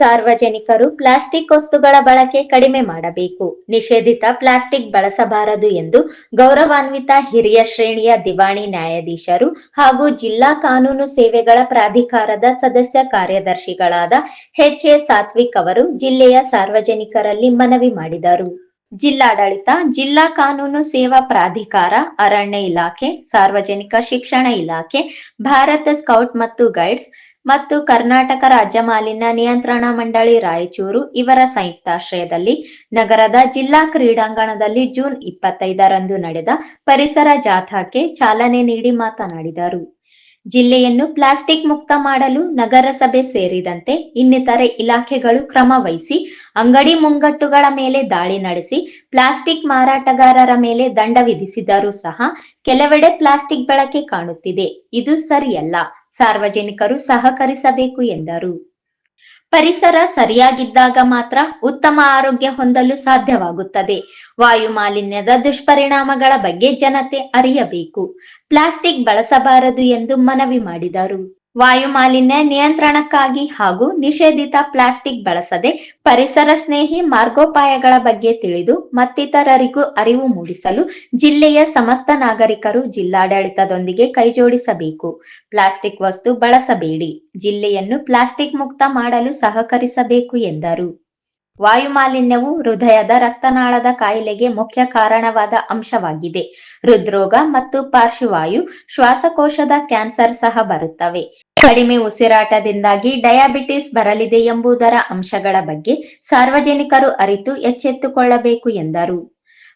ಸಾರ್ವಜನಿಕರು ಪ್ಲಾಸ್ಟಿಕ್ ವಸ್ತುಗಳ ಬಳಕೆ ಕಡಿಮೆ ಮಾಡಬೇಕು. ನಿಷೇಧಿತ ಪ್ಲಾಸ್ಟಿಕ್ ಬಳಸಬಾರದು ಎಂದು ಗೌರವಾನ್ವಿತ ಹಿರಿಯ ಶ್ರೇಣಿಯ ದಿವಾಣಿ ನ್ಯಾಯಾಧೀಶರು ಹಾಗೂ ಜಿಲ್ಲಾ ಕಾನೂನು ಸೇವೆಗಳ ಪ್ರಾಧಿಕಾರದ ಸದಸ್ಯ ಕಾರ್ಯದರ್ಶಿಗಳಾದ ಎಚ್ ಎ ಸಾತ್ವಿಕ್ ಅವರು ಜಿಲ್ಲೆಯ ಸಾರ್ವಜನಿಕರಲ್ಲಿ ಮನವಿ ಮಾಡಿದರು. ಜಿಲ್ಲಾಡಳಿತ, ಜಿಲ್ಲಾ ಕಾನೂನು ಸೇವಾ ಪ್ರಾಧಿಕಾರ, ಅರಣ್ಯ ಇಲಾಖೆ, ಸಾರ್ವಜನಿಕ ಶಿಕ್ಷಣ ಇಲಾಖೆ, ಭಾರತ ಸ್ಕೌಟ್ ಮತ್ತು ಗೈಡ್ಸ್ ಮತ್ತು ಕರ್ನಾಟಕ ರಾಜ್ಯ ಮಾಲಿನ್ಯ ನಿಯಂತ್ರಣ ಮಂಡಳಿ ರಾಯಚೂರು ಇವರ ಸಂಯುಕ್ತಾಶ್ರಯದಲ್ಲಿ ನಗರದ ಜಿಲ್ಲಾ ಕ್ರೀಡಾಂಗಣದಲ್ಲಿ ಜೂನ್ ಇಪ್ಪತ್ತೈದರಂದು ನಡೆದ ಪರಿಸರ ಜಾಥಾಕ್ಕೆ ಚಾಲನೆ ನೀಡಿ ಮಾತನಾಡಿದರು. ಜಿಲ್ಲೆಯನ್ನು ಪ್ಲಾಸ್ಟಿಕ್ ಮುಕ್ತ ಮಾಡಲು ನಗರಸಭೆ ಸೇರಿದಂತೆ ಇನ್ನಿತರೆ ಇಲಾಖೆಗಳು ಕ್ರಮ ವಹಿಸಿ ಅಂಗಡಿ ಮುಂಗಟ್ಟುಗಳ ಮೇಲೆ ದಾಳಿ ನಡೆಸಿ ಪ್ಲಾಸ್ಟಿಕ್ ಮಾರಾಟಗಾರರ ಮೇಲೆ ದಂಡ ವಿಧಿಸಿದರೂ ಸಹ ಕೆಲವೆಡೆ ಪ್ಲಾಸ್ಟಿಕ್ ಬಳಕೆ ಕಾಣುತ್ತಿದೆ. ಇದು ಸರಿಯಲ್ಲ. ಸಾರ್ವಜನಿಕರು ಸಹಕರಿಸಬೇಕು ಎಂದರು. ಪರಿಸರ ಸರಿಯಾಗಿದ್ದಾಗ ಮಾತ್ರ ಉತ್ತಮ ಆರೋಗ್ಯ ಹೊಂದಲು ಸಾಧ್ಯವಾಗುತ್ತದೆ. ವಾಯು ಮಾಲಿನ್ಯದ ದುಷ್ಪರಿಣಾಮಗಳ ಬಗ್ಗೆ ಜನತೆ ಅರಿಯಬೇಕು. ಪ್ಲಾಸ್ಟಿಕ್ ಬಳಸಬಾರದು ಎಂದು ಮನವಿ ಮಾಡಿದರು. ವಾಯು ಮಾಲಿನ್ಯ ನಿಯಂತ್ರಣಕ್ಕಾಗಿ ಹಾಗೂ ನಿಷೇಧಿತ ಪ್ಲಾಸ್ಟಿಕ್ ಬಳಸದೆ ಪರಿಸರ ಸ್ನೇಹಿ ಮಾರ್ಗೋಪಾಯಗಳ ಬಗ್ಗೆ ತಿಳಿದು ಮತ್ತಿತರರಿಗೂ ಅರಿವು ಮೂಡಿಸಲು ಜಿಲ್ಲೆಯ ಸಮಸ್ತ ನಾಗರಿಕರು ಜಿಲ್ಲಾಡಳಿತದೊಂದಿಗೆ ಕೈಜೋಡಿಸಬೇಕು. ಪ್ಲಾಸ್ಟಿಕ್ ವಸ್ತು ಬಳಸಬೇಡಿ. ಜಿಲ್ಲೆಯನ್ನು ಪ್ಲಾಸ್ಟಿಕ್ ಮುಕ್ತ ಮಾಡಲು ಸಹಕರಿಸಬೇಕು ಎಂದರು. ವಾಯು ಮಾಲಿನ್ಯವು ಹೃದಯದ ರಕ್ತನಾಳದ ಕಾಯಿಲೆಗೆ ಮುಖ್ಯ ಕಾರಣವಾದ ಅಂಶವಾಗಿದೆ. ಹೃದ್ರೋಗ ಮತ್ತು ಪಾರ್ಶ್ವವಾಯು ಶ್ವಾಸಕೋಶದ ಕ್ಯಾನ್ಸರ್ ಸಹ ಬರುತ್ತವೆ. ಕಡಿಮೆ ಉಸಿರಾಟದಿಂದಾಗಿ ಡಯಾಬಿಟಿಸ್ ಬರಲಿದೆ ಎಂಬುದರ ಅಂಶಗಳ ಬಗ್ಗೆ ಸಾರ್ವಜನಿಕರು ಅರಿತು ಎಚ್ಚೆತ್ತುಕೊಳ್ಳಬೇಕು ಎಂದರು.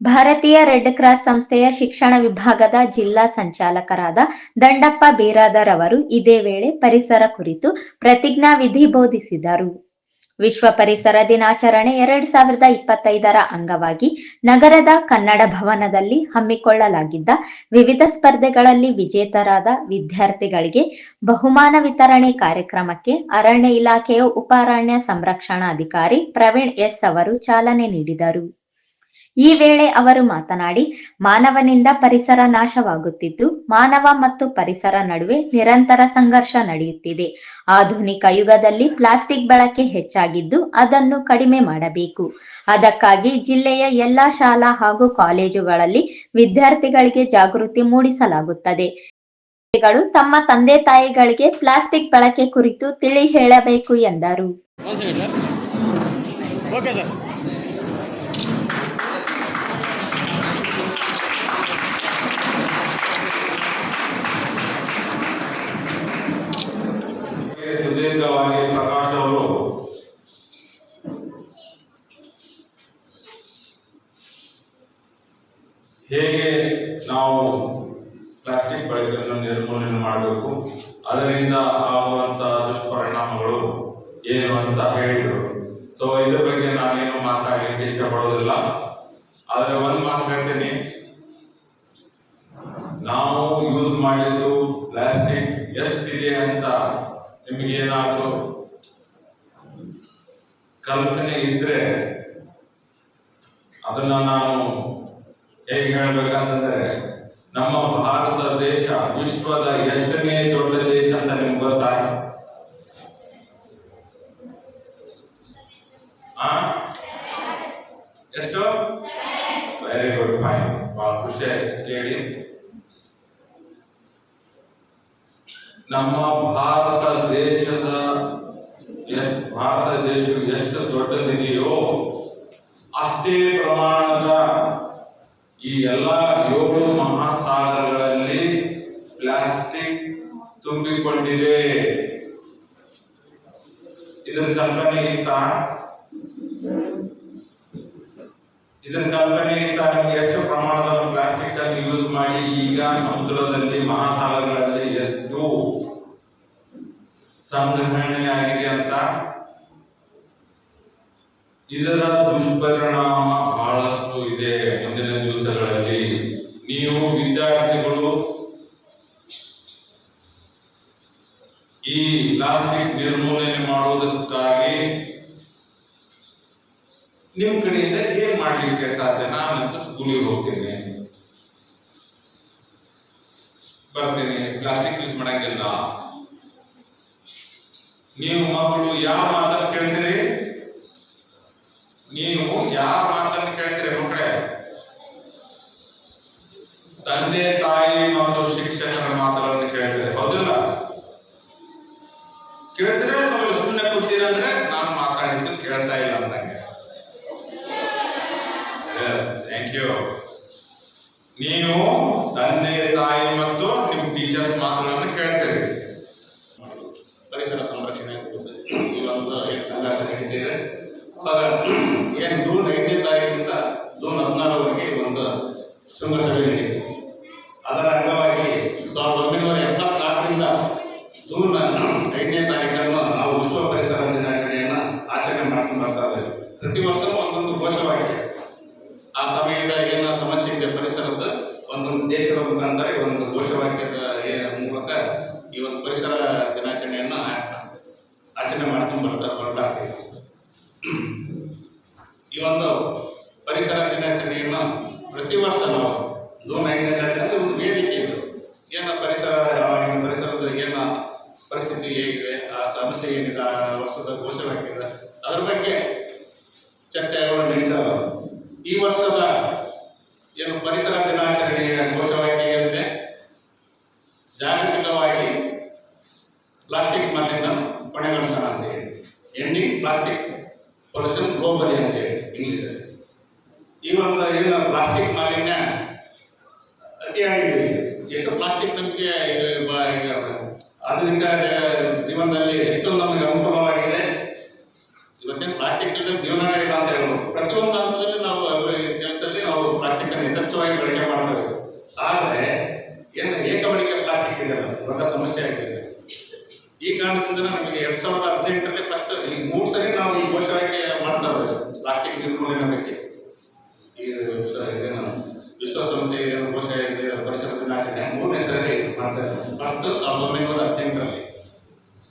ಭಾರತೀಯ ರೆಡ್ ಕ್ರಾಸ್ ಸಂಸ್ಥೆಯ ಶಿಕ್ಷಣ ವಿಭಾಗದ ಜಿಲ್ಲಾ ಸಂಚಾಲಕರಾದ ದಂಡಪ್ಪ ಬೀರಾದರ್ ಅವರು ಇದೇ ವೇಳೆ ಪರಿಸರ ಕುರಿತು ಪ್ರತಿಜ್ಞಾ ವಿಧಿ ಬೋಧಿಸಿದರು. ವಿಶ್ವ ಪರಿಸರ ದಿನಾಚರಣೆ ಎರಡ್ ಸಾವಿರದ ಇಪ್ಪತ್ತೈದರ ಅಂಗವಾಗಿ ನಗರದ ಕನ್ನಡ ಭವನದಲ್ಲಿ ಹಮ್ಮಿಕೊಳ್ಳಲಾಗಿದ್ದ ವಿವಿಧ ಸ್ಪರ್ಧೆಗಳಲ್ಲಿ ವಿಜೇತರಾದ ವಿದ್ಯಾರ್ಥಿಗಳಿಗೆ ಬಹುಮಾನ ವಿತರಣೆ ಕಾರ್ಯಕ್ರಮಕ್ಕೆ ಅರಣ್ಯ ಇಲಾಖೆಯ ಉಪಾರಣ್ಯ ಸಂರಕ್ಷಣಾಧಿಕಾರಿ ಪ್ರವೀಣ್ ಎಸ್ ಅವರು ಚಾಲನೆ ನೀಡಿದರು. ಈ ವೇಳೆ ಅವರು ಮಾತನಾಡಿ, ಮಾನವನಿಂದ ಪರಿಸರ ನಾಶವಾಗುತ್ತಿದ್ದು, ಮಾನವ ಮತ್ತು ಪರಿಸರ ನಡುವೆ ನಿರಂತರ ಸಂಘರ್ಷ ನಡೆಯುತ್ತಿದೆ. ಆಧುನಿಕ ಯುಗದಲ್ಲಿ ಪ್ಲಾಸ್ಟಿಕ್ ಬಳಕೆ ಹೆಚ್ಚಾಗಿದ್ದು, ಅದನ್ನು ಕಡಿಮೆ ಮಾಡಬೇಕು. ಅದಕ್ಕಾಗಿ ಜಿಲ್ಲೆಯ ಎಲ್ಲಾ ಶಾಲಾ ಹಾಗೂ ಕಾಲೇಜುಗಳಲ್ಲಿ ವಿದ್ಯಾರ್ಥಿಗಳಿಗೆ ಜಾಗೃತಿ ಮೂಡಿಸಲಾಗುತ್ತದೆ. ವಿದ್ಯಾರ್ಥಿಗಳು ತಮ್ಮ ತಂದೆ ತಾಯಿಗಳಿಗೆ ಪ್ಲಾಸ್ಟಿಕ್ ಬಳಕೆ ಕುರಿತು ತಿಳಿ ಹೇಳಬೇಕು ಎಂದರು. ಸುದೀರ್ಘವಾಗಿ ಪ್ರಕಾಶ್ ಅವರು ಹೇಗೆ ನಾವು ಪ್ಲಾಸ್ಟಿಕ್ ಬಳಕೆಯನ್ನು ನಿರ್ಮೂಲನೆ ಮಾಡಬೇಕು, ಅದರಿಂದ ಆಗುವಂತಹ ದುಷ್ಪರಿಣಾಮಗಳು ಏನು ಅಂತ ಹೇಳಿದರು. ಸೊ ಇದ್ರ ಬಗ್ಗೆ ನಾನೇನು ಮಾತಾಡಲಿಕ್ಕೆ ಇಷ್ಟಪಡೋದಿಲ್ಲ ಪಡೋದಿಲ್ಲ ಆದರೆ ಒಂದು ಮಾತು ಹೇಳ್ತೀನಿ. ನಾವು ಯೂಸ್ ಮಾಡಿದ್ದು ಪ್ಲಾಸ್ಟಿಕ್ ಎಷ್ಟಿದೆ ಅಂತ ನಿಮಗೇನಾದರೂ ಕಲ್ಪನೆ ಇದ್ರೆ ಅದನ್ನ ನಾನು ಹೇಗೆ ಹೇಳ್ಬೇಕಂತಂದ್ರೆ, ನಮ್ಮ ಭಾರತ ದೇಶ ವಿಶ್ವದ ಎಷ್ಟನೇ ದೊಡ್ಡ ದೇಶ ಅಂತ ನಿಮ್ಗೆ ಗೊತ್ತಾ? ಎಷ್ಟು? ವೆರಿ ಗುಡ್ ಫೈನ್ ಬಹಳ ಖುಷಿ ಆಯ್ತು, ಕೇಳಿ. ನಮ್ಮ ಭಾರತ ದೇಶದ ಭಾರತ ದೇಶವು ಎಷ್ಟು ದೊಡ್ಡದಿದೆಯೋ ಅಷ್ಟೇ ಪ್ರಮಾಣದ ಈ ಎಲ್ಲ ಏಳು ಮಹಾಸಾಗರಗಳಲ್ಲಿ ಪ್ಲಾಸ್ಟಿಕ್ ತುಂಬಿಕೊಂಡಿದೆ. ಇದರ ಕಲ್ಪನೆ ಇತ್ತ? ಇದರ ಕಲ್ಪನೆ ಇತ್ತ? ನಿಮ್ಗೆ ಎಷ್ಟು ಪ್ರಮಾಣದ ಪ್ಲಾಸ್ಟಿಕ್ ಅನ್ನು ಯೂಸ್ ಮಾಡಿ ಈಗ ಸಮುದ್ರದಲ್ಲಿ ಮಹಾಸಾಗರಗಳಲ್ಲಿ ಸಂಗ್ರಹಣೆಯಾಗಿದೆ ಅಂತ. ಇದರ ದುಷ್ಪರಿಣಾಮ ಬಹಳಷ್ಟು ಇದೆ ಮುಂದಿನ ದಿವಸಗಳಲ್ಲಿ. ನೀವು ವಿದ್ಯಾರ್ಥಿಗಳು ಈ ಪ್ಲಾಸ್ಟಿಕ್ ನಿರ್ಮೂಲನೆ ಮಾಡುವುದಕ್ಕಾಗಿ ನಿಮ್ಮ ಕಡೆಯಿಂದ ಏನ್ ಮಾಡ್ಲಿಕ್ಕೆ ಸಾಧ್ಯ? ನಾನಂತೂ ಸ್ಕೂಲಿಗೆ ಹೋಗ್ತೇನೆ. ಬರ್ತೇನೆ. ಪ್ಲಾಸ್ಟಿಕ್ ಯೂಸ್ ಮಾಡಂಗಿಲ್ಲ. ನೀವು ಮಕ್ಕಳು ಯಾವ ಮಾತನ್ನು ಕೇಳ್ತೀರಿ? ನೀವು ಯಾವ ಮಾತನ್ನು ಕೇಳ್ತೀರಿ ಮಕ್ಕಳೇ? ತಂದೆ, ತಾಯಿ ಮತ್ತು ಶಿಕ್ಷಕರ ಮಾತುಗಳನ್ನು ಕೇಳ್ತೀರಿ. ಹೌದಿಲ್ಲ? ಕೇಳ್ತೀರಾ ಅಥವಾ ಸುಮ್ಮನೆ ಕೂತೀರಂದ್ರೆ ನಾನು ಮಾತಾಡಿದ್ದು ಕೇಳ್ತಾ ಇಲ್ಲ ಅಂದಂಗೆ? ಥ್ಯಾಂಕ್ ಯು ನೀವು ತಂದೆ, ತಾಯಿ ಮತ್ತು ನಿಮ್ಮ ಟೀಚರ್ಸ್ ಮಾತುಗಳನ್ನು ಕೇಳ್ತೀರಿ ಪರಿಸರ ಸಂರಕ್ಷಣೆ ಕುರಿತು ಈ ಒಂದು ಏನು ಸಂಘರ್ಷ ನಡೀತಿದೆ ಆಗ ಏನು ಜೂನ್ ಐದನೇ ತಾರೀಕಿಂದ ಜೂನ್ ಹದಿನಾರವರೆಗೆ ಒಂದು ಶೃಂಗಸಭೆ ನಡೆಯಿತು. ಅದರ ಅಂಗವಾಗಿ ಸಾವಿರದ ಒಂಬೈನೂರ ಎಪ್ಪತ್ನಾಲ್ಕರಿಂದ ಜೂನ್ ಐದನೇ ತಾರೀಕನ್ನು ನಾವು ವಿಶ್ವ ಪರಿಸರ ದಿನಾಚರಣೆಯನ್ನು ಆಚರಣೆ ಮಾಡ್ಕೊಂಡು ಬರ್ತಾ ಇದ್ದೇವೆ. ಪ್ರತಿ ವರ್ಷವೂ ಒಂದೊಂದು ಘೋಷವಾಗಿದೆ. ಆ ಸಮಯದ ಏನು ಸಮಸ್ಯೆ ಇದೆ ಪರಿಸರದ, ಒಂದೊಂದು ದೇಶದ ಮುಖಾಂತರ ಒಂದು ಘೋಷವಾಕ್ಯದ ಮೂಲಕ ಈ ಒಂದು ಪರಿಸರ ದಿನಾಚರಣೆಯನ್ನು ಆಚರಣೆ ಮಾಡ್ಕೊಂಡು ಬರ್ತಾ ಬರ್ತಾ. ಈ ಒಂದು ಪರಿಸರ ದಿನಾಚರಣೆಯನ್ನು ಪ್ರತಿ ವರ್ಷ ನಾವು ಜೂನ್ ಐದನೇ ತಾರೀಕು ಒಂದು ವೇದಿಕೆ ಇದು. ಏನು ಪರಿಸರ ಏನು ಪರಿಸರದ ಏನು ಪರಿಸ್ಥಿತಿ ಹೇಗಿದೆ, ಆ ಸಮಸ್ಯೆ ಏನಿದೆ, ಆ ವರ್ಷದ ಘೋಷವಾಗಿದೆ ಅದರ ಬಗ್ಗೆ ಚರ್ಚೆಗಳು ನಡೀತಾವೆ ಈ ವರ್ಷದ ಏನು ಪರಿಸರ ದಿನಾಚರಣೆಯ ಘೋಷವಾಕ್ಯ ಏನಿದೆ, ಜಾಗತಿಕವಾಗಿ ಪ್ಲಾಸ್ಟಿಕ್ ಮಾಲಿನ್ಯ ಕೊನೆಗೊಳಿಸೋಣ ಅಂತ ಹೇಳಿ. ಎಂಡಿಂಗ್ ಪ್ಲಾಸ್ಟಿಕ್ ಪೊಲ್ಯೂಷನ್ ಗ್ಲೋಬಲಿ ಅಂತ ಇಂಗ್ಲೀಷಲ್ಲಿ ಈ ಒಂದು ಏನು ಪ್ಲಾಸ್ಟಿಕ್ ಮಾಲಿನ್ಯ ಅತಿಯಾಗಿದೆ ಈಗ. ಎಷ್ಟು ಪ್ಲಾಸ್ಟಿಕ್ ನಮಗೆ ಆಧುನಿಕ ಜೀವನದಲ್ಲಿ ಎಷ್ಟೊಂದು ನಮಗೆ ಅನುಕೂಲವಾಗಿದೆ. ಇವತ್ತಿನ ಪ್ಲಾಸ್ಟಿಕ್ ಇಲ್ಲದೆ ಜೀವನವೇ ಇಲ್ಲ ಅಂತ ಹೇಳ್ಬೋದು. ಪ್ರತಿಯೊಂದು ಹಂತದಲ್ಲಿ ನಾವು ಕೆಲಸದಲ್ಲಿ ನಾವು ಪ್ಲಾಸ್ಟಿಕ್ ಅನ್ನು ಯಥೇಚ್ಛವಾಗಿ ಬಳಕೆ ಮಾಡ್ತೇವೆ. ಆದರೆ, ಏನು ಏಕಬಳಿಕೆ ಪ್ಲಾಸ್ಟಿಕ್ ಇದೆ ದೊಡ್ಡ ಸಮಸ್ಯೆ ಆಗಿದೆ. ಈ ಕಾರಣದಿಂದ ನಮಗೆ ಎರಡು ಸಾವಿರದ ಹದಿನೆಂಟರಲ್ಲಿ ಫಸ್ಟ್ ಈ ಮೂರು ಸರಿ ನಾವು ಈ ಘೋಷವಾಕ್ಯ ಮಾಡ್ತಾ ಇದ್ದೇವೆ. ಪ್ಲಾಸ್ಟಿಕ್ ನಿರ್ಮೂಲನೆ ಬಗ್ಗೆ ಈ ಸ- ಇದೇನು ವಿಶ್ವಸಂಸ್ಥೆ ಏನು ಘೋಷ ಇದೆ ಪರಿಸರ ದಿನಾಚರಣೆ ಮೂರನೇ ಸರಿ ಮಾಡ್ತಾ ಇದ್ದೇವೆ ಫಸ್ಟ್ ಸಾವಿರದ ಒಂಬೈನೂರ ಹದಿನೆಂಟರಲ್ಲಿ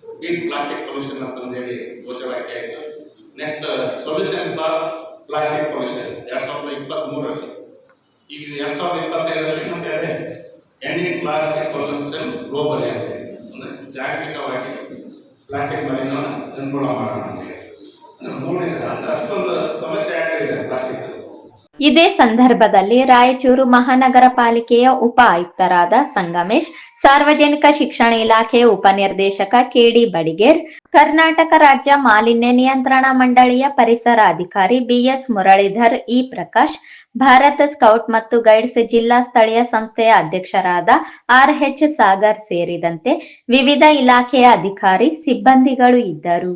ಬೀಟ್ ಪ್ಲಾಸ್ಟಿಕ್ ಪೊಲ್ಯೂಷನ್ ಅಂತಂದೇಳಿ ಘೋಷವಾಕ್ಯ ಆಯಿತು next solution for plastic pollution ಎರಡ್ ಸಾವಿರದ ಇಪ್ಪತ್ತ್ ಮೂರರಲ್ಲಿ ಈಗ ಎರಡ್ ಸಾವಿರದ ಇಪ್ಪತ್ತೈದರಲ್ಲಿ ಮತ್ತೆ ಅದೇ ಎಂಡಿಂಗ್ ಪ್ಲಾಸ್ಟಿಕ್ ಪೊಲ್ಯೂಷನ್ ಗ್ಲೋಬಲ್ ಅಂತ ಹೇಳಿ. ಅಂದ್ರೆ ಜಾಗತಿಕವಾಗಿ ಪ್ಲಾಸ್ಟಿಕ್ ಮಾಲಿನ್ಯವನ್ನು ನಿರ್ಮೂಲ ಮಾಡೋಣ ಅಂತ ಹೇಳಿ ಅಂದ್ರೆ ಮೂರನೇ ಸಲ ಅಂದ್ರೆ ಅಷ್ಟೊಂದು ಸಮಸ್ಯೆ ಆಗ್ತಿದೆ ಪ್ಲಾಸ್ಟಿಕ್ ಇದೇ ಸಂದರ್ಭದಲ್ಲಿ ರಾಯಚೂರು ಮಹಾನಗರ ಪಾಲಿಕೆಯ ಉಪ ಆಯುಕ್ತರಾದ ಸಂಗಮೇಶ್, ಸಾರ್ವಜನಿಕ ಶಿಕ್ಷಣ ಇಲಾಖೆಯ ಉಪನಿರ್ದೇಶಕ ಕೆಡಿ ಬಡಿಗೇರ್, ಕರ್ನಾಟಕ ರಾಜ್ಯ ಮಾಲಿನ್ಯ ನಿಯಂತ್ರಣ ಮಂಡಳಿಯ ಪರಿಸರ ಅಧಿಕಾರಿ B S Muralidhar E Prakash, Bharat scout ಮತ್ತು ಗೈಡ್ಸ್ ಜಿಲ್ಲಾ ಸ್ಥಳೀಯ ಸಂಸ್ಥೆಯ ಅಧ್ಯಕ್ಷರಾದ ಆರ್ ಎಚ್ ಸಾಗರ್ ಸೇರಿದಂತೆ ವಿವಿಧ ಇಲಾಖೆಯ ಅಧಿಕಾರಿ ಸಿಬ್ಬಂದಿಗಳು ಇದ್ದರು.